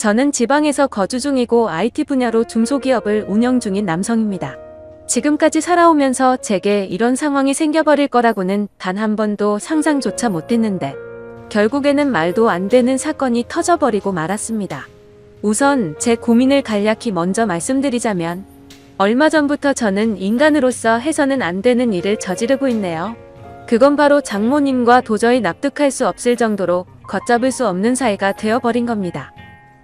저는 지방에서 거주 중이고 IT 분야로 중소기업을 운영 중인 남성입니다. 지금까지 살아오면서 제게 이런 상황이 생겨버릴 거라고는 단 한 번도 상상조차 못했는데 결국에는 말도 안 되는 사건이 터져버리고 말았습니다. 우선 제 고민을 간략히 먼저 말씀드리자면 얼마 전부터 저는 인간으로서 해서는 안 되는 일을 저지르고 있네요. 그건 바로 장모님과 도저히 납득할 수 없을 정도로 걷잡을 수 없는 사이가 되어버린 겁니다.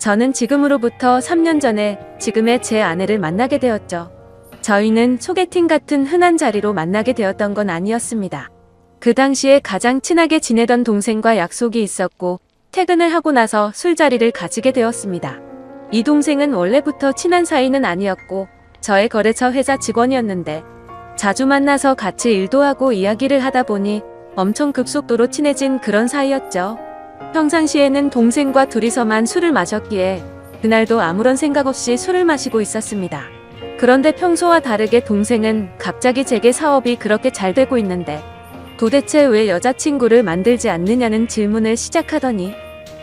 저는 지금으로부터 3년 전에 지금의 제 아내를 만나게 되었죠. 저희는 소개팅 같은 흔한 자리로 만나게 되었던 건 아니었습니다. 그 당시에 가장 친하게 지내던 동생과 약속이 있었고 퇴근을 하고 나서 술자리를 가지게 되었습니다. 이 동생은 원래부터 친한 사이는 아니었고 저의 거래처 회사 직원이었는데 자주 만나서 같이 일도 하고 이야기를 하다 보니 엄청 급속도로 친해진 그런 사이였죠. 평상시에는 동생과 둘이서만 술을 마셨기에 그날도 아무런 생각 없이 술을 마시고 있었습니다. 그런데 평소와 다르게 동생은 갑자기 제게 사업이 그렇게 잘 되고 있는데 도대체 왜 여자친구를 만들지 않느냐는 질문을 시작하더니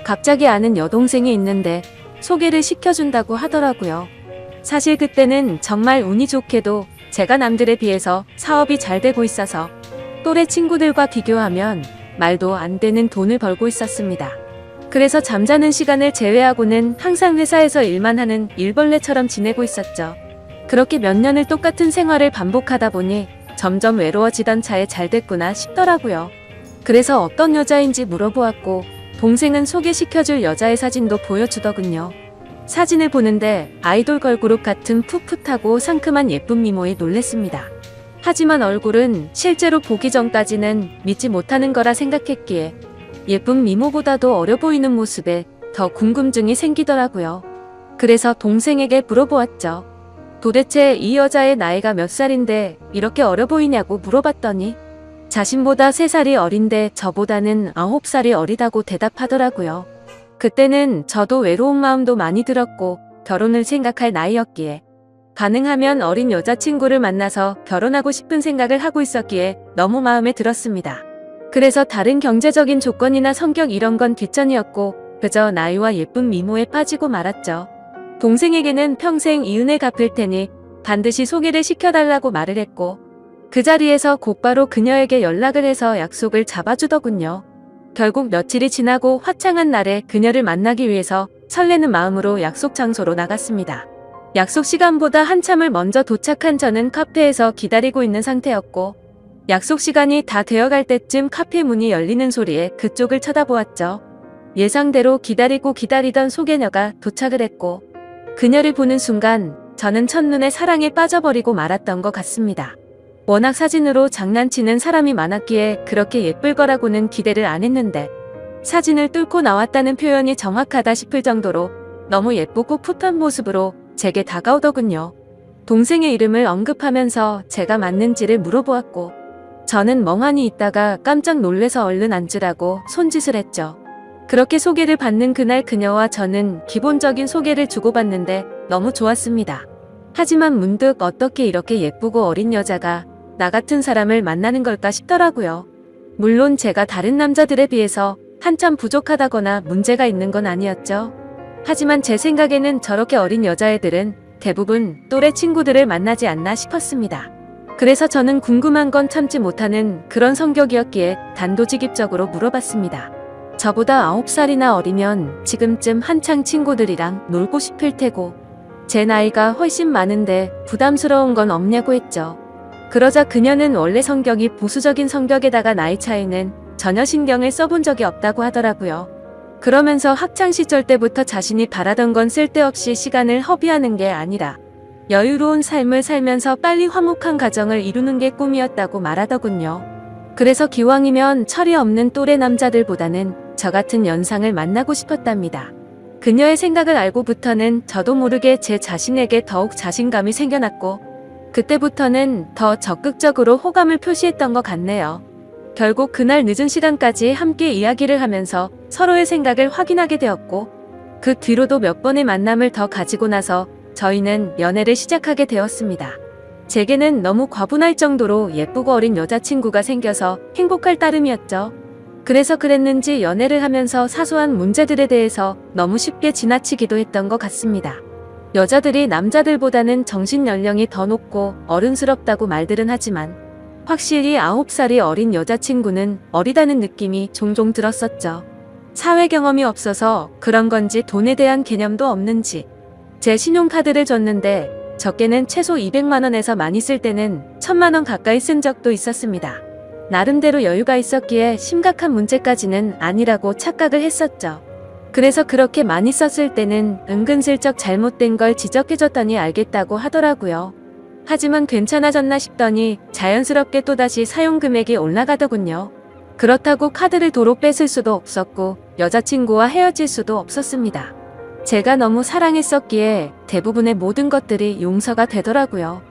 갑자기 아는 여동생이 있는데 소개를 시켜준다고 하더라고요. 사실 그때는 정말 운이 좋게도 제가 남들에 비해서 사업이 잘 되고 있어서 또래 친구들과 비교하면 말도 안 되는 돈을 벌고 있었습니다. 그래서 잠자는 시간을 제외하고는 항상 회사에서 일만 하는 일벌레처럼 지내고 있었죠. 그렇게 몇 년을 똑같은 생활을 반복하다 보니 점점 외로워지던 차에 잘 됐구나 싶더라고요. 그래서 어떤 여자인지 물어보았고 동생은 소개시켜줄 여자의 사진도 보여주더군요. 사진을 보는데 아이돌 걸그룹 같은 풋풋하고 상큼한 예쁜 미모에 놀랬습니다. 하지만 얼굴은 실제로 보기 전까지는 믿지 못하는 거라 생각했기에 예쁜 미모보다도 어려 보이는 모습에 더 궁금증이 생기더라고요. 그래서 동생에게 물어보았죠. 도대체 이 여자의 나이가 몇 살인데 이렇게 어려 보이냐고 물어봤더니 자신보다 3살이 어린데 저보다는 9살이 어리다고 대답하더라고요. 그때는 저도 외로운 마음도 많이 들었고 결혼을 생각할 나이였기에 가능하면 어린 여자친구를 만나서 결혼하고 싶은 생각을 하고 있었기에 너무 마음에 들었습니다. 그래서 다른 경제적인 조건이나 성격 이런 건 뒷전이었고 그저 나이와 예쁜 미모에 빠지고 말았죠. 동생에게는 평생 이은혜 갚을 테니 반드시 소개를 시켜달라고 말을 했고 그 자리에서 곧바로 그녀에게 연락을 해서 약속을 잡아주더군요. 결국 며칠이 지나고 화창한 날에 그녀를 만나기 위해서 설레는 마음으로 약속 장소로 나갔습니다. 약속 시간보다 한참을 먼저 도착한 저는 카페에서 기다리고 있는 상태였고 약속 시간이 다 되어갈 때쯤 카페 문이 열리는 소리에 그쪽을 쳐다보았죠. 예상대로 기다리고 기다리던 소개녀가 도착을 했고 그녀를 보는 순간 저는 첫눈에 사랑에 빠져버리고 말았던 것 같습니다. 워낙 사진으로 장난치는 사람이 많았기에 그렇게 예쁠 거라고는 기대를 안 했는데 사진을 뚫고 나왔다는 표현이 정확하다 싶을 정도로 너무 예쁘고 풋한 모습으로 제게 다가오더군요. 동생의 이름을 언급하면서 제가 맞는지를 물어보았고 저는 멍하니 있다가 깜짝 놀래서 얼른 앉으라고 손짓을 했죠. 그렇게 소개를 받는 그날 그녀와 저는 기본적인 소개를 주고받는데 너무 좋았습니다. 하지만 문득 어떻게 이렇게 예쁘고 어린 여자가 나 같은 사람을 만나는 걸까 싶더라고요. 물론 제가 다른 남자들에 비해서 한참 부족하다거나 문제가 있는 건 아니었죠. 하지만 제 생각에는 저렇게 어린 여자애들은 대부분 또래 친구들을 만나지 않나 싶었습니다. 그래서 저는 궁금한 건 참지 못하는 그런 성격이었기에 단도직입적으로 물어봤습니다. 저보다 9살이나 어리면 지금쯤 한창 친구들이랑 놀고 싶을 테고 제 나이가 훨씬 많은데 부담스러운 건 없냐고 했죠. 그러자 그녀는 원래 성격이 보수적인 성격에다가 나이 차이는 전혀 신경을 써본 적이 없다고 하더라고요. 그러면서 학창시절 때부터 자신이 바라던 건 쓸데없이 시간을 허비하는 게 아니라 여유로운 삶을 살면서 빨리 화목한 가정을 이루는 게 꿈이었다고 말하더군요. 그래서 기왕이면 철이 없는 또래 남자들보다는 저 같은 연상을 만나고 싶었답니다. 그녀의 생각을 알고부터는 저도 모르게 제 자신에게 더욱 자신감이 생겨났고 그때부터는 더 적극적으로 호감을 표시했던 것 같네요. 결국 그날 늦은 시간까지 함께 이야기를 하면서 서로의 생각을 확인하게 되었고 그 뒤로도 몇 번의 만남을 더 가지고 나서 저희는 연애를 시작하게 되었습니다. 제게는 너무 과분할 정도로 예쁘고 어린 여자친구가 생겨서 행복할 따름이었죠. 그래서 그랬는지 연애를 하면서 사소한 문제들에 대해서 너무 쉽게 지나치기도 했던 것 같습니다. 여자들이 남자들보다는 정신 연령이 더 높고 어른스럽다고 말들은 하지만 확실히 9살이 어린 여자친구는 어리다는 느낌이 종종 들었었죠. 사회 경험이 없어서 그런 건지 돈에 대한 개념도 없는지 제 신용카드를 줬는데 적게는 최소 200만원에서 많이 쓸 때는 1000만원 가까이 쓴 적도 있었습니다. 나름대로 여유가 있었기에 심각한 문제까지는 아니라고 착각을 했었죠. 그래서 그렇게 많이 썼을 때는 은근슬쩍 잘못된 걸 지적해줬더니 알겠다고 하더라고요. 하지만 괜찮아졌나 싶더니 자연스럽게 또다시 사용 금액이 올라가더군요. 그렇다고 카드를 도로 뺏을 수도 없었고 여자친구와 헤어질 수도 없었습니다. 제가 너무 사랑했었기에 대부분의 모든 것들이 용서가 되더라고요.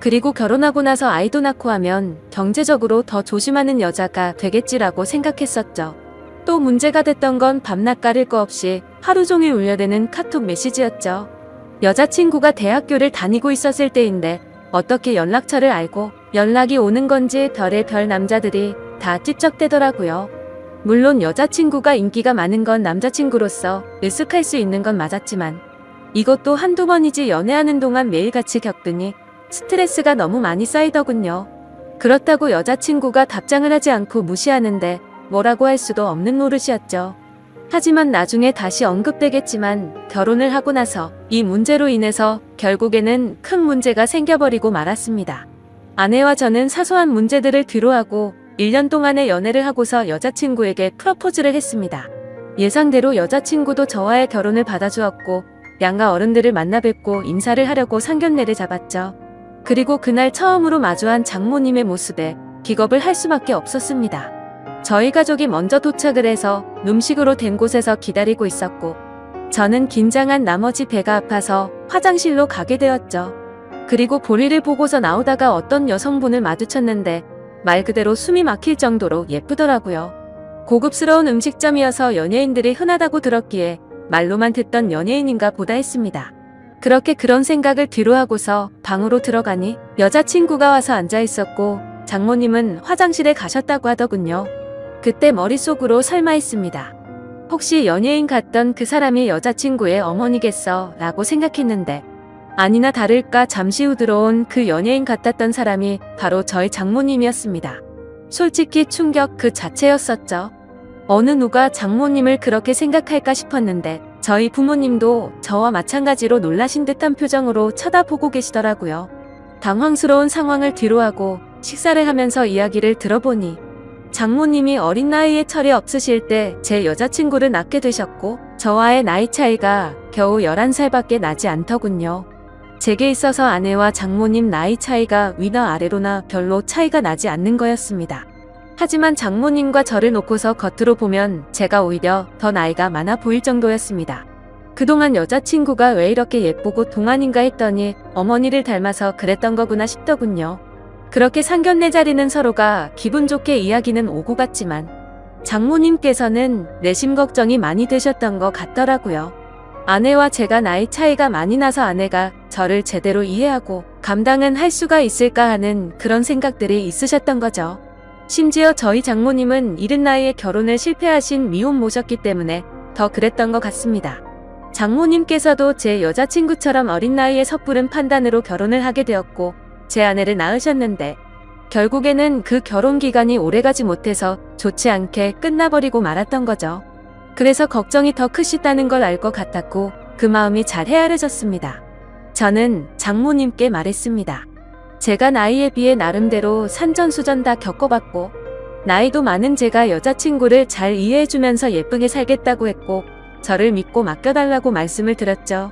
그리고 결혼하고 나서 아이도 낳고 하면 경제적으로 더 조심하는 여자가 되겠지라고 생각했었죠. 또 문제가 됐던 건 밤낮 가릴 거 없이 하루 종일 울려대는 카톡 메시지였죠. 여자친구가 대학교를 다니고 있었을 때인데 어떻게 연락처를 알고 연락이 오는 건지 별의 별 남자들이 다 찝쩍대더라고요. 물론 여자친구가 인기가 많은 건 남자친구로서 으쓱할 수 있는 건 맞았지만 이것도 한두 번이지 연애하는 동안 매일같이 겪더니 스트레스가 너무 많이 쌓이더군요. 그렇다고 여자친구가 답장을 하지 않고 무시하는데 뭐라고 할 수도 없는 노릇이었죠. 하지만 나중에 다시 언급되겠지만 결혼을 하고 나서 이 문제로 인해서 결국에는 큰 문제가 생겨버리고 말았습니다. 아내와 저는 사소한 문제들을 뒤로하고 1년 동안의 연애를 하고서 여자친구에게 프러포즈를 했습니다. 예상대로 여자친구도 저와의 결혼을 받아주었고 양가 어른들을 만나 뵙고 인사를 하려고 상견례를 잡았죠. 그리고 그날 처음으로 마주한 장모님의 모습에 기겁을 할 수밖에 없었습니다. 저희 가족이 먼저 도착을 해서 음식으로 된 곳에서 기다리고 있었고 저는 긴장한 나머지 배가 아파서 화장실로 가게 되었죠. 그리고 볼일을 보고서 나오다가 어떤 여성분을 마주쳤는데 말 그대로 숨이 막힐 정도로 예쁘더라고요. 고급스러운 음식점이어서 연예인들이 흔하다고 들었기에 말로만 듣던 연예인인가 보다 했습니다. 그렇게 그런 생각을 뒤로 하고서 방으로 들어가니 여자친구가 와서 앉아 있었고 장모님은 화장실에 가셨다고 하더군요. 그때 머릿속으로 설마 했습니다. 혹시 연예인 같던 그 사람이 여자친구의 어머니겠어 라고 생각했는데 아니나 다를까 잠시 후 들어온 그 연예인 같았던 사람이 바로 저희 장모님이었습니다. 솔직히 충격 그 자체였었죠. 어느 누가 장모님을 그렇게 생각할까 싶었는데 저희 부모님도 저와 마찬가지로 놀라신 듯한 표정으로 쳐다보고 계시더라고요. 당황스러운 상황을 뒤로하고 식사를 하면서 이야기를 들어보니 장모님이 어린 나이에 철이 없으실 때 제 여자친구를 낳게 되셨고 저와의 나이 차이가 겨우 11살밖에 나지 않더군요. 제게 있어서 아내와 장모님 나이 차이가 위나 아래로나 별로 차이가 나지 않는 거였습니다. 하지만 장모님과 저를 놓고서 겉으로 보면 제가 오히려 더 나이가 많아 보일 정도였습니다. 그동안 여자친구가 왜 이렇게 예쁘고 동안인가 했더니 어머니를 닮아서 그랬던 거구나 싶더군요. 그렇게 상견례 자리는 서로가 기분 좋게 이야기는 오고 갔지만 장모님께서는 내심 걱정이 많이 되셨던 것 같더라고요. 아내와 제가 나이 차이가 많이 나서 아내가 저를 제대로 이해하고 감당은 할 수가 있을까 하는 그런 생각들이 있으셨던 거죠. 심지어 저희 장모님은 이른 나이에 결혼을 실패하신 미혼 모셨기 때문에 더 그랬던 것 같습니다. 장모님께서도 제 여자친구처럼 어린 나이에 섣부른 판단으로 결혼을 하게 되었고 제 아내를 낳으셨는데 결국에는 그 결혼 기간이 오래가지 못해서 좋지 않게 끝나버리고 말았던 거죠. 그래서 걱정이 더 크시다는 걸 알 것 같았고 그 마음이 잘 헤아려졌습니다. 저는 장모님께 말했습니다. 제가 나이에 비해 나름대로 산전수전 다 겪어봤고 나이도 많은 제가 여자친구를 잘 이해해주면서 예쁘게 살겠다고 했고 저를 믿고 맡겨달라고 말씀을 드렸죠.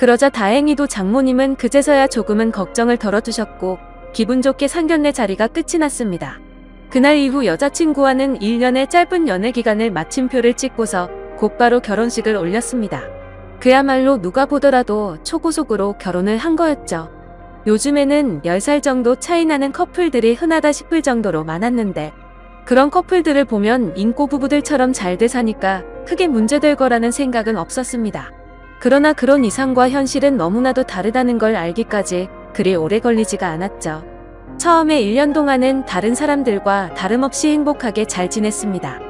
그러자 다행히도 장모님은 그제서야 조금은 걱정을 덜어두셨고 기분 좋게 상견례 자리가 끝이 났습니다. 그날 이후 여자친구와는 1년의 짧은 연애 기간을 마침표를 찍고서 곧바로 결혼식을 올렸습니다. 그야말로 누가 보더라도 초고속으로 결혼을 한 거였죠. 요즘에는 10살 정도 차이 나는 커플들이 흔하다 싶을 정도로 많았는데 그런 커플들을 보면 인고 부부들처럼 잘 돼 사니까 크게 문제될 거라는 생각은 없었습니다. 그러나 그런 이상과 현실은 너무나도 다르다는 걸 알기까지 그리 오래 걸리지가 않았죠. 처음에 1년 동안은 다른 사람들과 다름없이 행복하게 잘 지냈습니다.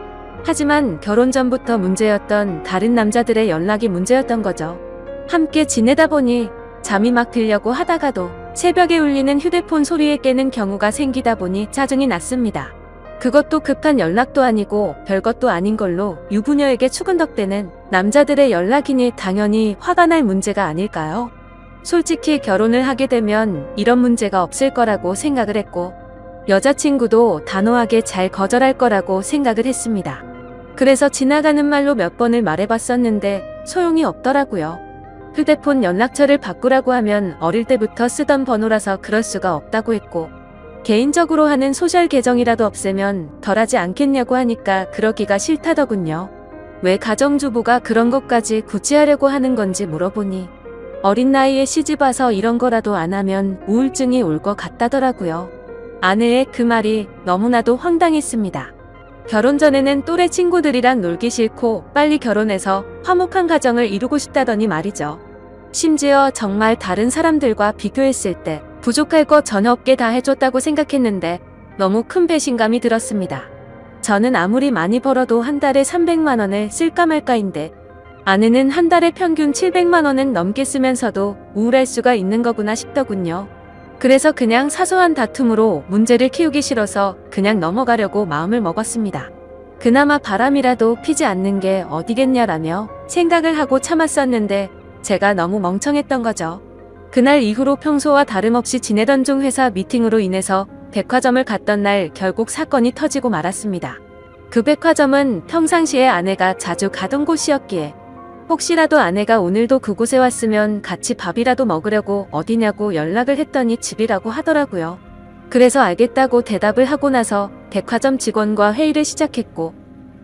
하지만 결혼 전부터 문제였던 다른 남자들의 연락이 문제였던 거죠. 함께 지내다 보니 잠이 막 들려고 하다가도 새벽에 울리는 휴대폰 소리에 깨는 경우가 생기다 보니 짜증이 났습니다. 그것도 급한 연락도 아니고 별것도 아닌 걸로 유부녀에게 추근덕대는 남자들의 연락이니 당연히 화가 날 문제가 아닐까요? 솔직히 결혼을 하게 되면 이런 문제가 없을 거라고 생각을 했고 여자친구도 단호하게 잘 거절할 거라고 생각을 했습니다. 그래서 지나가는 말로 몇 번을 말해봤었는데 소용이 없더라고요. 휴대폰 연락처를 바꾸라고 하면 어릴 때부터 쓰던 번호라서 그럴 수가 없다고 했고 개인적으로 하는 소셜 계정이라도 없애면 덜하지 않겠냐고 하니까 그러기가 싫다더군요. 왜 가정주부가 그런 것까지 굳이 하려고 하는 건지 물어보니 어린 나이에 시집 와서 이런 거라도 안 하면 우울증이 올 것 같다더라고요. 아내의 그 말이 너무나도 황당했습니다. 결혼 전에는 또래 친구들이랑 놀기 싫고 빨리 결혼해서 화목한 가정을 이루고 싶다더니 말이죠. 심지어 정말 다른 사람들과 비교했을 때 부족할 거 전혀 없게 다 해줬다고 생각했는데 너무 큰 배신감이 들었습니다. 저는 아무리 많이 벌어도 한 달에 300만 원을 쓸까 말까인데 아내는 한 달에 평균 700만 원은 넘게 쓰면서도 우울할 수가 있는 거구나 싶더군요. 그래서 그냥 사소한 다툼으로 문제를 키우기 싫어서 그냥 넘어가려고 마음을 먹었습니다. 그나마 바람이라도 피지 않는 게 어디겠냐라며 생각을 하고 참았었는데 제가 너무 멍청했던 거죠. 그날 이후로 평소와 다름없이 지내던 중 회사 미팅으로 인해서 백화점을 갔던 날 결국 사건이 터지고 말았습니다. 그 백화점은 평상시에 아내가 자주 가던 곳이었기에 혹시라도 아내가 오늘도 그곳에 왔으면 같이 밥이라도 먹으려고 어디냐고 연락을 했더니 집이라고 하더라고요. 그래서 알겠다고 대답을 하고 나서 백화점 직원과 회의를 시작했고,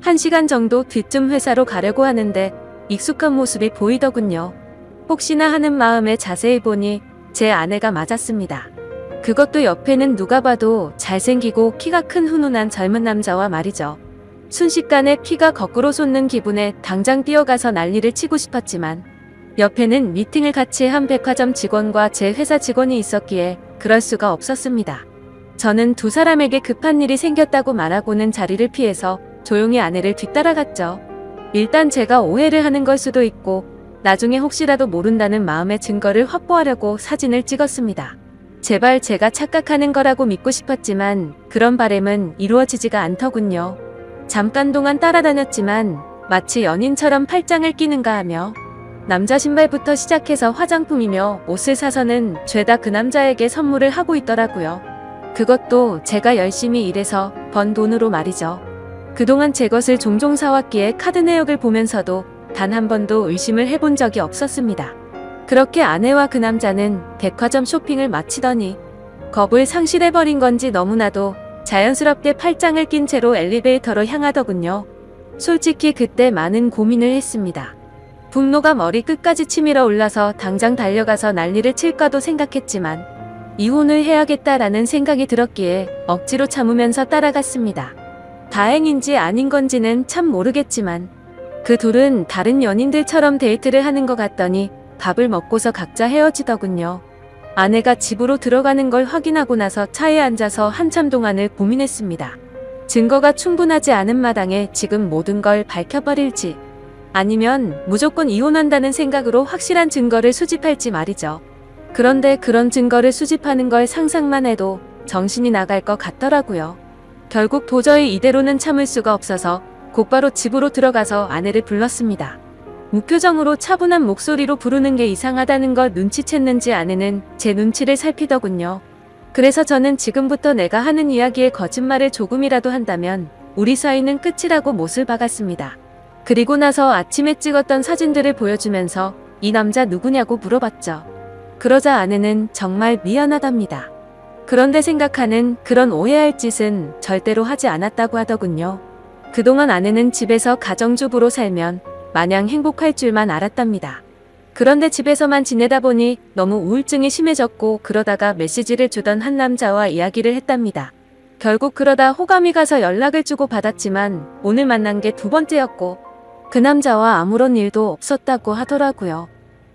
한 시간 정도 뒤쯤 회사로 가려고 하는데 익숙한 모습이 보이더군요. 혹시나 하는 마음에 자세히 보니 제 아내가 맞았습니다. 그것도 옆에는 누가 봐도 잘생기고 키가 큰 훈훈한 젊은 남자와 말이죠. 순식간에 피가 거꾸로 솟는 기분에 당장 뛰어가서 난리를 치고 싶었지만 옆에는 미팅을 같이 한 백화점 직원과 제 회사 직원이 있었기에 그럴 수가 없었습니다. 저는 두 사람에게 급한 일이 생겼다고 말하고는 자리를 피해서 조용히 아내를 뒤따라갔죠. 일단 제가 오해를 하는 걸 수도 있고 나중에 혹시라도 모른다는 마음의 증거를 확보하려고 사진을 찍었습니다. 제발 제가 착각하는 거라고 믿고 싶었지만 그런 바램은 이루어지지가 않더군요. 잠깐 동안 따라다녔지만 마치 연인처럼 팔짱을 끼는가 하며 남자 신발부터 시작해서 화장품이며 옷을 사서는 죄다 그 남자에게 선물을 하고 있더라고요. 그것도 제가 열심히 일해서 번 돈으로 말이죠. 그동안 제 것을 종종 사왔기에 카드 내역을 보면서도 단 한 번도 의심을 해본 적이 없었습니다. 그렇게 아내와 그 남자는 백화점 쇼핑을 마치더니 겁을 상실해버린 건지 너무나도 자연스럽게 팔짱을 낀 채로 엘리베이터로 향하더군요. 솔직히 그때 많은 고민을 했습니다. 분노가 머리 끝까지 치밀어 올라서 당장 달려가서 난리를 칠까도 생각했지만 이혼을 해야겠다라는 생각이 들었기에 억지로 참으면서 따라갔습니다. 다행인지 아닌 건지는 참 모르겠지만 그 둘은 다른 연인들처럼 데이트를 하는 것 같더니 밥을 먹고서 각자 헤어지더군요. 아내가 집으로 들어가는 걸 확인하고 나서 차에 앉아서 한참 동안을 고민했습니다. 증거가 충분하지 않은 마당에 지금 모든 걸 밝혀버릴지 아니면 무조건 이혼한다는 생각으로 확실한 증거를 수집할지 말이죠. 그런데 그런 증거를 수집하는 걸 상상만 해도 정신이 나갈 것 같더라고요. 결국 도저히 이대로는 참을 수가 없어서 곧바로 집으로 들어가서 아내를 불렀습니다. 무표정으로 차분한 목소리로 부르는 게 이상하다는 걸 눈치챘는지 아내는 제 눈치를 살피더군요. 그래서 저는 지금부터 내가 하는 이야기에 거짓말을 조금이라도 한다면 우리 사이는 끝이라고 못을 박았습니다. 그리고 나서 아침에 찍었던 사진들을 보여주면서 이 남자 누구냐고 물어봤죠. 그러자 아내는 정말 미안하답니다. 그런데 생각하는 그런 오해할 짓은 절대로 하지 않았다고 하더군요. 그동안 아내는 집에서 가정주부로 살면 마냥 행복할 줄만 알았답니다. 그런데 집에서만 지내다 보니 너무 우울증이 심해졌고 그러다가 메시지를 주던 한 남자와 이야기를 했답니다. 결국 그러다 호감이 가서 연락을 주고 받았지만 오늘 만난 게 두 번째였고 그 남자와 아무런 일도 없었다고 하더라고요.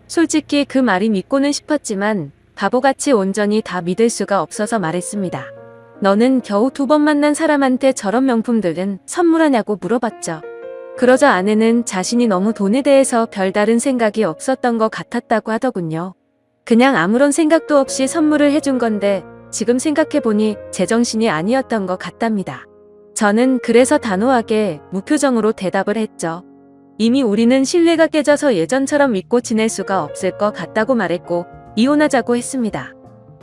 솔직히 그 말이 믿고는 싶었지만 바보같이 온전히 다 믿을 수가 없어서 말했습니다. 너는 겨우 두 번 만난 사람한테 저런 명품들은 선물하냐고 물어봤죠. 그러자 아내는 자신이 너무 돈에 대해서 별다른 생각이 없었던 것 같았다고 하더군요. 그냥 아무런 생각도 없이 선물을 해준 건데 지금 생각해보니 제정신이 아니었던 것 같답니다. 저는 그래서 단호하게 무표정으로 대답을 했죠. 이미 우리는 신뢰가 깨져서 예전처럼 믿고 지낼 수가 없을 것 같다고 말했고 이혼하자고 했습니다.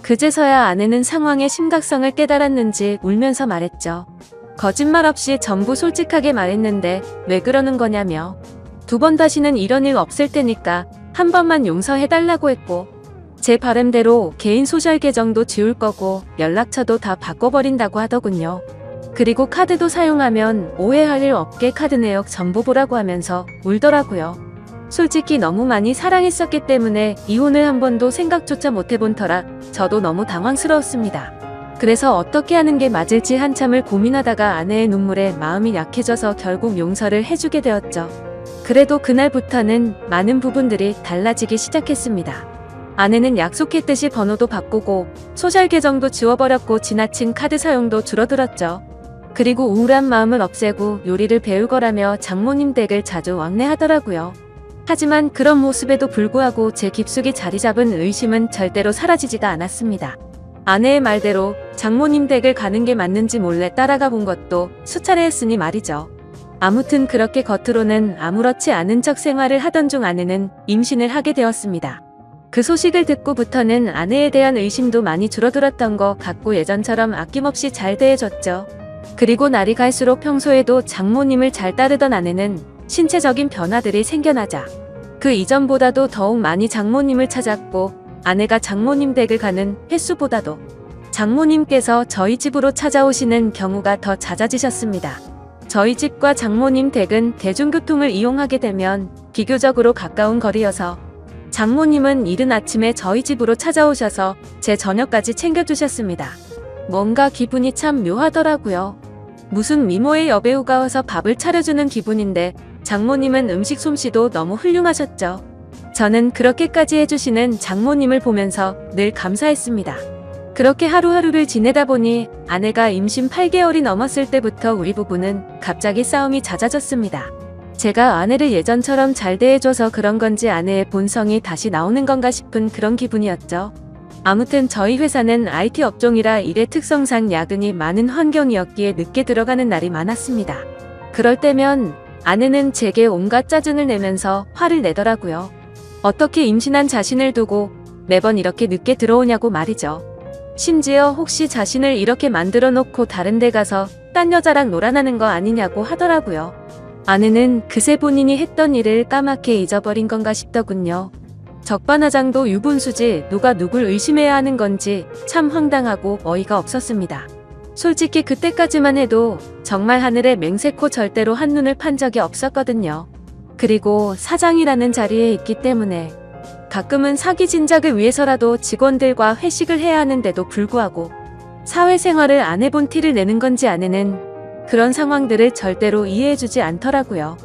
그제서야 아내는 상황의 심각성을 깨달았는지 울면서 말했죠. 거짓말 없이 전부 솔직하게 말했는데 왜 그러는 거냐며. 두 번 다시는 이런 일 없을 테니까 한 번만 용서해달라고 했고 제 바람대로 개인 소셜 계정도 지울 거고 연락처도 다 바꿔버린다고 하더군요. 그리고 카드도 사용하면 오해할 일 없게 카드 내역 전부 보라고 하면서 울더라고요. 솔직히 너무 많이 사랑했었기 때문에 이혼을 한 번도 생각조차 못 해본 터라 저도 너무 당황스러웠습니다. 그래서 어떻게 하는 게 맞을지 한참을 고민하다가 아내의 눈물에 마음이 약해져서 결국 용서를 해주게 되었죠. 그래도 그날부터는 많은 부분들이 달라지기 시작했습니다. 아내는 약속했듯이 번호도 바꾸고 소셜 계정도 지워버렸고 지나친 카드 사용도 줄어들었죠. 그리고 우울한 마음을 없애고 요리를 배울 거라며 장모님 댁을 자주 왕래하더라고요. 하지만 그런 모습에도 불구하고 제 깊숙이 자리 잡은 의심은 절대로 사라지지가 않았습니다. 아내의 말대로 장모님 댁을 가는 게 맞는지 몰래 따라가 본 것도 수차례 했으니 말이죠. 아무튼 그렇게 겉으로는 아무렇지 않은 척 생활을 하던 중 아내는 임신을 하게 되었습니다. 그 소식을 듣고부터는 아내에 대한 의심도 많이 줄어들었던 것 같고 예전처럼 아낌없이 잘 대해줬죠. 그리고 날이 갈수록 평소에도 장모님을 잘 따르던 아내는 신체적인 변화들이 생겨나자 그 이전보다도 더욱 많이 장모님을 찾았고 아내가 장모님 댁을 가는 횟수보다도 장모님께서 저희 집으로 찾아오시는 경우가 더 잦아지셨습니다. 저희 집과 장모님 댁은 대중교통을 이용하게 되면 비교적으로 가까운 거리여서 장모님은 이른 아침에 저희 집으로 찾아오셔서 제 저녁까지 챙겨주셨습니다. 뭔가 기분이 참 묘하더라고요. 무슨 미모의 여배우가 와서 밥을 차려주는 기분인데 장모님은 음식 솜씨도 너무 훌륭하셨죠. 저는 그렇게까지 해주시는 장모님을 보면서 늘 감사했습니다. 그렇게 하루하루를 지내다 보니 아내가 임신 8개월이 넘었을 때부터 우리 부부는 갑자기 싸움이 잦아졌습니다. 제가 아내를 예전처럼 잘 대해줘서 그런 건지 아내의 본성이 다시 나오는 건가 싶은 그런 기분이었죠. 아무튼 저희 회사는 IT 업종이라 일의 특성상 야근이 많은 환경이었기에 늦게 들어가는 날이 많았습니다. 그럴 때면 아내는 제게 온갖 짜증을 내면서 화를 내더라고요. 어떻게 임신한 자신을 두고 매번 이렇게 늦게 들어오냐고 말이죠. 심지어 혹시 자신을 이렇게 만들어 놓고 다른 데 가서 딴 여자랑 놀아나는 거 아니냐고 하더라고요. 아내는 그새 본인이 했던 일을 까맣게 잊어버린 건가 싶더군요. 적반하장도 유분수지 누가 누굴 의심해야 하는 건지 참 황당하고 어이가 없었습니다. 솔직히 그때까지만 해도 정말 하늘에 맹세코 절대로 한눈을 판 적이 없었거든요. 그리고 사장이라는 자리에 있기 때문에 가끔은 사기 진작을 위해서라도 직원들과 회식을 해야 하는데도 불구하고 사회생활을 안 해본 티를 내는 건지 아내는 그런 상황들을 절대로 이해해주지 않더라고요.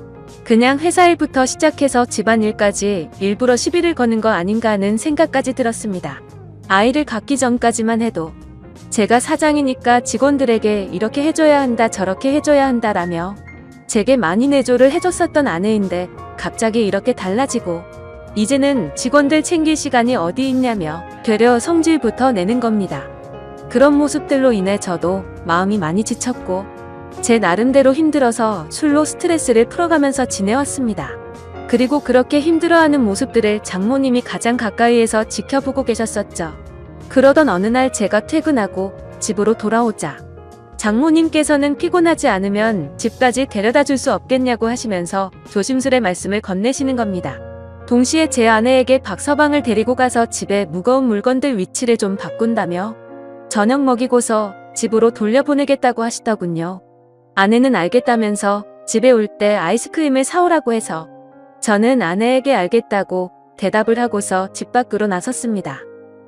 그냥 회사 일부터 시작해서 집안일까지 일부러 시비를 거는 거 아닌가 하는 생각까지 들었습니다. 아이를 갖기 전까지만 해도 제가 사장이니까 직원들에게 이렇게 해줘야 한다 저렇게 해줘야 한다라며 제게 많이 내조를 해줬었던 아내인데 갑자기 이렇게 달라지고 이제는 직원들 챙길 시간이 어디 있냐며 되려 성질부터 내는 겁니다. 그런 모습들로 인해 저도 마음이 많이 지쳤고 제 나름대로 힘들어서 술로 스트레스를 풀어가면서 지내왔습니다. 그리고 그렇게 힘들어하는 모습들을 장모님이 가장 가까이에서 지켜보고 계셨었죠. 그러던 어느 날 제가 퇴근하고 집으로 돌아오자 장모님께서는 피곤하지 않으면 집까지 데려다 줄 수 없겠냐고 하시면서 조심스레 말씀을 건네시는 겁니다. 동시에 제 아내에게 박서방을 데리고 가서 집에 무거운 물건들 위치를 좀 바꾼다며 저녁 먹이고서 집으로 돌려보내겠다고 하시더군요. 아내는 알겠다면서 집에 올 때 아이스크림을 사오라고 해서 저는 아내에게 알겠다고 대답을 하고서 집 밖으로 나섰습니다.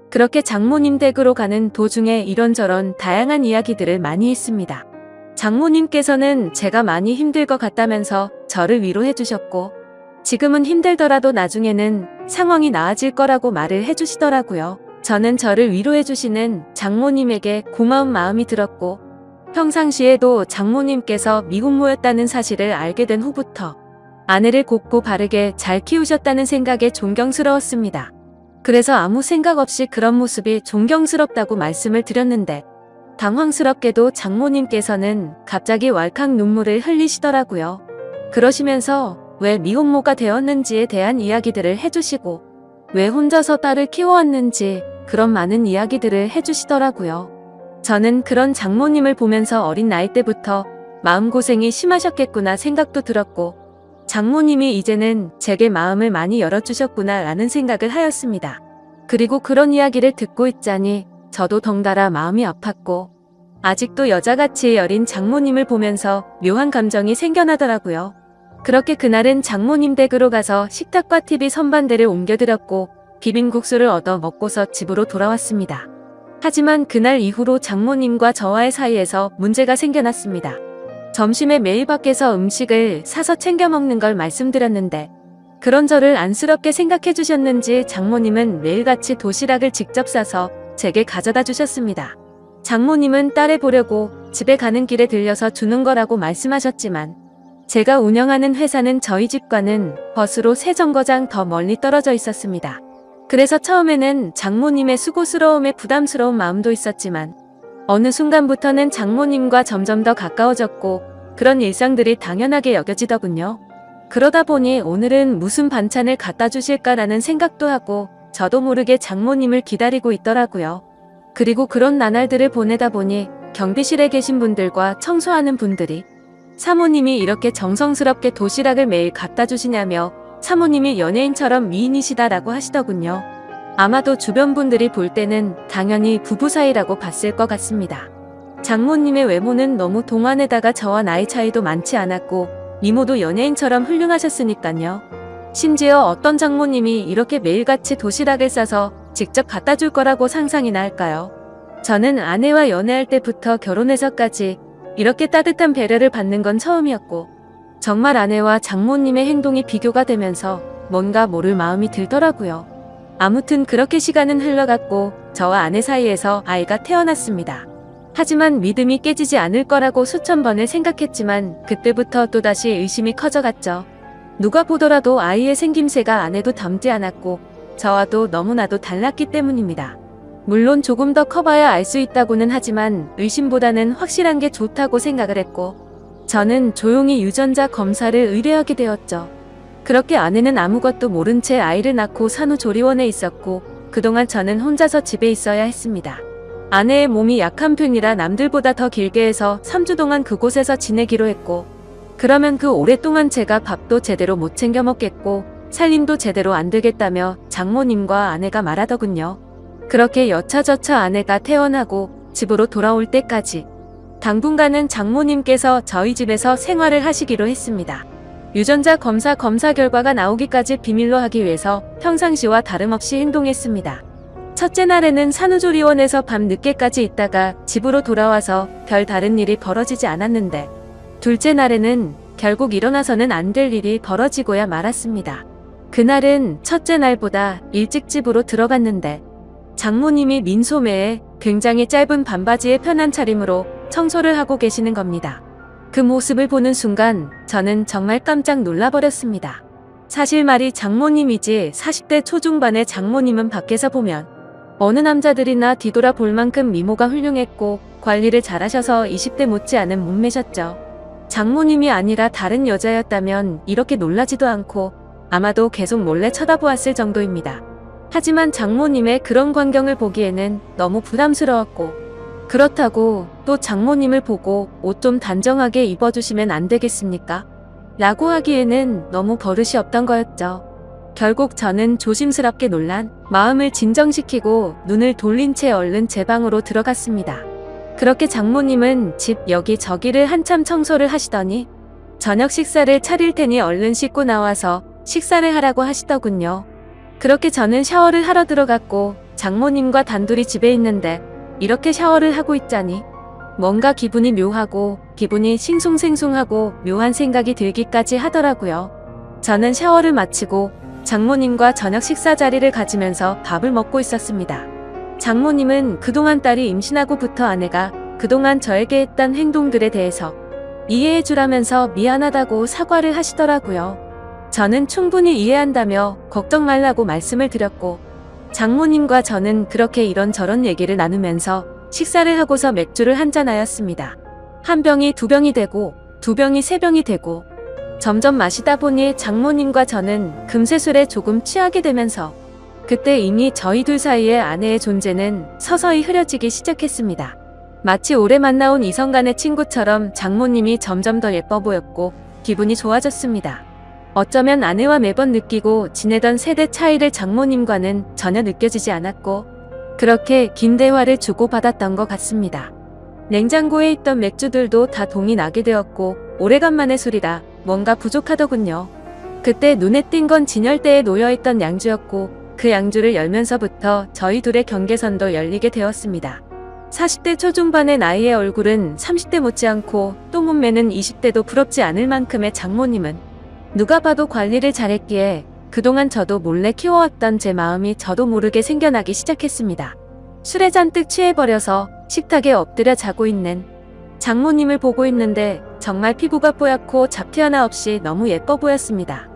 그렇게 장모님 댁으로 가는 도중에 이런저런 다양한 이야기들을 많이 했습니다. 장모님께서는 제가 많이 힘들 것 같다면서 저를 위로해 주셨고 지금은 힘들더라도 나중에는 상황이 나아질 거라고 말을 해주시더라고요. 저는 저를 위로해 주시는 장모님에게 고마운 마음이 들었고, 평상시에도 장모님께서 미혼모였다는 사실을 알게 된 후부터 아내를 곱고 바르게 잘 키우셨다는 생각에 존경스러웠습니다. 그래서 아무 생각 없이 그런 모습이 존경스럽다고 말씀을 드렸는데, 당황스럽게도 장모님께서는 갑자기 왈칵 눈물을 흘리시더라고요. 그러시면서 왜 미혼모가 되었는지에 대한 이야기들을 해주시고, 왜 혼자서 딸을 키워왔는지 그런 많은 이야기들을 해주시더라고요. 저는 그런 장모님을 보면서 어린 나이 때부터 마음고생이 심하셨겠구나 생각도 들었고, 장모님이 이제는 제게 마음을 많이 열어주셨구나 라는 생각을 하였습니다. 그리고 그런 이야기를 듣고 있자니 저도 덩달아 마음이 아팠고, 아직도 여자같이 여린 장모님을 보면서 묘한 감정이 생겨나더라고요. 그렇게 그날은 장모님 댁으로 가서 식탁과 TV 선반대를 옮겨드렸고 비빔국수를 얻어 먹고서 집으로 돌아왔습니다. 하지만 그날 이후로 장모님과 저와의 사이에서 문제가 생겨났습니다. 점심에 매일 밖에서 음식을 사서 챙겨 먹는 걸 말씀드렸는데 그런 저를 안쓰럽게 생각해 주셨는지 장모님은 매일같이 도시락을 직접 싸서 제게 가져다 주셨습니다. 장모님은 딸을 보려고 집에 가는 길에 들려서 주는 거라고 말씀하셨지만 제가 운영하는 회사는 저희 집과는 버스로 세 정거장 더 멀리 떨어져 있었습니다. 그래서 처음에는 장모님의 수고스러움에 부담스러운 마음도 있었지만 어느 순간부터는 장모님과 점점 더 가까워졌고 그런 일상들이 당연하게 여겨지더군요. 그러다 보니 오늘은 무슨 반찬을 갖다 주실까라는 생각도 하고 저도 모르게 장모님을 기다리고 있더라고요. 그리고 그런 나날들을 보내다 보니 경비실에 계신 분들과 청소하는 분들이 사모님이 이렇게 정성스럽게 도시락을 매일 갖다 주시냐며 사모님이 연예인처럼 미인이시다라고 하시더군요. 아마도 주변 분들이 볼 때는 당연히 부부 사이라고 봤을 것 같습니다. 장모님의 외모는 너무 동안에다가 저와 나이 차이도 많지 않았고 이모도 연예인처럼 훌륭하셨으니까요. 심지어 어떤 장모님이 이렇게 매일같이 도시락을 싸서 직접 갖다 줄 거라고 상상이나 할까요? 저는 아내와 연애할 때부터 결혼해서까지 이렇게 따뜻한 배려를 받는 건 처음이었고 정말 아내와 장모님의 행동이 비교가 되면서 뭔가 모를 마음이 들더라고요. 아무튼 그렇게 시간은 흘러갔고 저와 아내 사이에서 아이가 태어났습니다. 하지만 믿음이 깨지지 않을 거라고 수천 번을 생각했지만 그때부터 또다시 의심이 커져갔죠. 누가 보더라도 아이의 생김새가 아내도 닮지 않았고 저와도 너무나도 달랐기 때문입니다. 물론 조금 더 커봐야 알 수 있다고는 하지만 의심보다는 확실한 게 좋다고 생각을 했고 저는 조용히 유전자 검사를 의뢰하게 되었죠. 그렇게 아내는 아무것도 모른 채 아이를 낳고 산후조리원에 있었고 그동안 저는 혼자서 집에 있어야 했습니다. 아내의 몸이 약한 편이라 남들보다 더 길게 해서 3주 동안 그곳에서 지내기로 했고 그러면 그 오랫동안 제가 밥도 제대로 못 챙겨 먹겠고 살림도 제대로 안 되겠다며 장모님과 아내가 말하더군요. 그렇게 여차저차 아내가 퇴원하고 집으로 돌아올 때까지 당분간은 장모님께서 저희 집에서 생활을 하시기로 했습니다. 유전자 검사 검사 결과가 나오기까지 비밀로 하기 위해서 평상시와 다름없이 행동했습니다. 첫째 날에는 산후조리원에서 밤 늦게까지 있다가 집으로 돌아와서 별 다른 일이 벌어지지 않았는데 둘째 날에는 결국 일어나서는 안 될 일이 벌어지고야 말았습니다. 그날은 첫째 날보다 일찍 집으로 들어갔는데 장모님이 민소매에 굉장히 짧은 반바지에 편한 차림으로 청소를 하고 계시는 겁니다. 그 모습을 보는 순간 저는 정말 깜짝 놀라버렸습니다. 사실 말이 장모님이지 40대 초중반의 장모님은 밖에서 보면 어느 남자들이나 뒤돌아 볼 만큼 미모가 훌륭했고 관리를 잘하셔서 20대 못지않은 몸매셨죠. 장모님이 아니라 다른 여자였다면 이렇게 놀라지도 않고 아마도 계속 몰래 쳐다보았을 정도입니다. 하지만 장모님의 그런 광경을 보기에는 너무 부담스러웠고 그렇다고 또 장모님을 보고 옷 좀 단정하게 입어주시면 안 되겠습니까? 라고 하기에는 너무 버릇이 없던 거였죠. 결국 저는 조심스럽게 놀란 마음을 진정시키고 눈을 돌린 채 얼른 제 방으로 들어갔습니다. 그렇게 장모님은 집 여기저기를 한참 청소를 하시더니 저녁 식사를 차릴 테니 얼른 씻고 나와서 식사를 하라고 하시더군요. 그렇게 저는 샤워를 하러 들어갔고 장모님과 단둘이 집에 있는데 이렇게 샤워를 하고 있자니 뭔가 기분이 묘하고 기분이 싱숭생숭하고 묘한 생각이 들기까지 하더라고요. 저는 샤워를 마치고 장모님과 저녁 식사 자리를 가지면서 밥을 먹고 있었습니다. 장모님은 그동안 딸이 임신하고부터 아내가 그동안 저에게 했던 행동들에 대해서 이해해 주라면서 미안하다고 사과를 하시더라고요. 저는 충분히 이해한다며 걱정 말라고 말씀을 드렸고 장모님과 저는 그렇게 이런저런 얘기를 나누면서 식사를 하고서 맥주를 한잔하였습니다. 한 병이 두 병이 되고 두 병이 세 병이 되고 점점 마시다 보니 장모님과 저는 금세 술에 조금 취하게 되면서 그때 이미 저희 둘 사이의 아내의 존재는 서서히 흐려지기 시작했습니다. 마치 오래 만나온 이성 간의 친구처럼 장모님이 점점 더 예뻐 보였고 기분이 좋아졌습니다. 어쩌면 아내와 매번 느끼고 지내던 세대 차이를 장모님과는 전혀 느껴지지 않았고 그렇게 긴 대화를 주고받았던 것 같습니다. 냉장고에 있던 맥주들도 다 동이 나게 되었고 오래간만에 술이라 뭔가 부족하더군요. 그때 눈에 띈 건 진열대에 놓여있던 양주였고 그 양주를 열면서부터 저희 둘의 경계선도 열리게 되었습니다. 40대 초중반의 나이의 얼굴은 30대 못지않고 또 몸매는 20대도 부럽지 않을 만큼의 장모님은 누가 봐도 관리를 잘했기에 그동안 저도 몰래 키워왔던 제 마음이 저도 모르게 생겨나기 시작했습니다. 술에 잔뜩 취해버려서 식탁에 엎드려 자고 있는 장모님을 보고 있는데 정말 피부가 뽀얗고 잡티 하나 없이 너무 예뻐 보였습니다.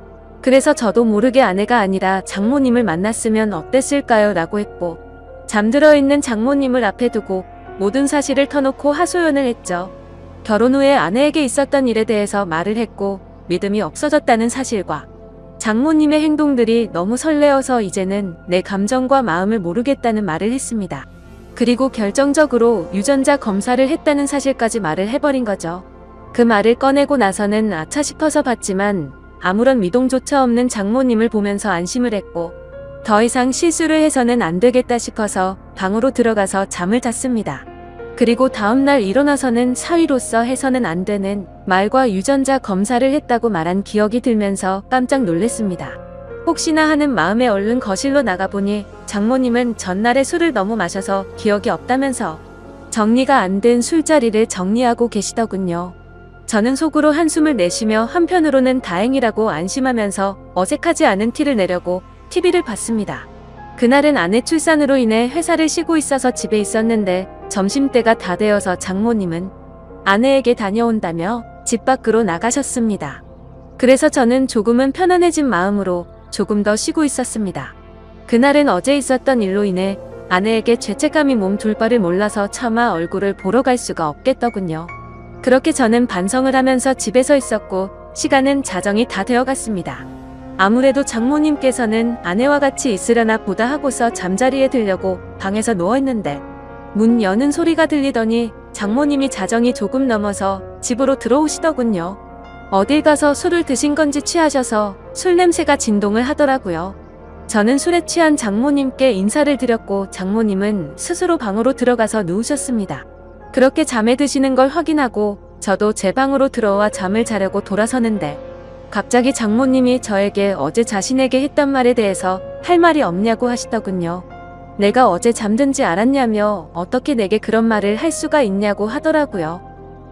그래서 저도 모르게 아내가 아니라 장모님을 만났으면 어땠을까요? 라고 했고 잠들어 있는 장모님을 앞에 두고 모든 사실을 터놓고 하소연을 했죠. 결혼 후에 아내에게 있었던 일에 대해서 말을 했고 믿음이 없어졌다는 사실과 장모님의 행동들이 너무 설레어서 이제는 내 감정과 마음을 모르겠다는 말을 했습니다. 그리고 결정적으로 유전자 검사를 했다는 사실까지 말을 해버린 거죠. 그 말을 꺼내고 나서는 아차 싶어서 봤지만 아무런 미동조차 없는 장모님을 보면서 안심을 했고 더 이상 실수를 해서는 안 되겠다 싶어서 방으로 들어가서 잠을 잤습니다. 그리고 다음날 일어나서는 사위로서 해서는 안 되는 말과 유전자 검사를 했다고 말한 기억이 들면서 깜짝 놀랐습니다. 혹시나 하는 마음에 얼른 거실로 나가보니 장모님은 전날에 술을 너무 마셔서 기억이 없다면서 정리가 안 된 술자리를 정리하고 계시더군요. 저는 속으로 한숨을 내쉬며 한편으로는 다행이라고 안심하면서 어색하지 않은 티를 내려고 TV를 봤습니다. 그날은 아내 출산으로 인해 회사를 쉬고 있어서 집에 있었는데 점심때가 다 되어서 장모님은 아내에게 다녀온다며 집 밖으로 나가셨습니다. 그래서 저는 조금은 편안해진 마음으로 조금 더 쉬고 있었습니다. 그날은 어제 있었던 일로 인해 아내에게 죄책감이 몸둘 바를 몰라서 차마 얼굴을 보러 갈 수가 없겠더군요. 그렇게 저는 반성을 하면서 집에서 있었고 시간은 자정이 다 되어갔습니다. 아무래도 장모님께서는 아내와 같이 있으려나 보다 하고서 잠자리에 들려고 방에서 누워있는데 문 여는 소리가 들리더니 장모님이 자정이 조금 넘어서 집으로 들어오시더군요. 어딜 가서 술을 드신 건지 취하셔서 술 냄새가 진동을 하더라고요. 저는 술에 취한 장모님께 인사를 드렸고 장모님은 스스로 방으로 들어가서 누우셨습니다. 그렇게 잠에 드시는 걸 확인하고 저도 제 방으로 들어와 잠을 자려고 돌아서는데 갑자기 장모님이 저에게 어제 자신에게 했던 말에 대해서 할 말이 없냐고 하시더군요. 내가 어제 잠든지 알았냐며 어떻게 내게 그런 말을 할 수가 있냐고 하더라고요.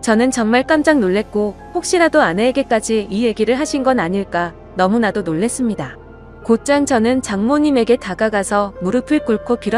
저는 정말 깜짝 놀랬고 혹시라도 아내에게까지 이 얘기를 하신 건 아닐까 너무나도 놀랬습니다. 곧장 저는 장모님에게 다가가서 무릎을 꿇고 빌었습니다.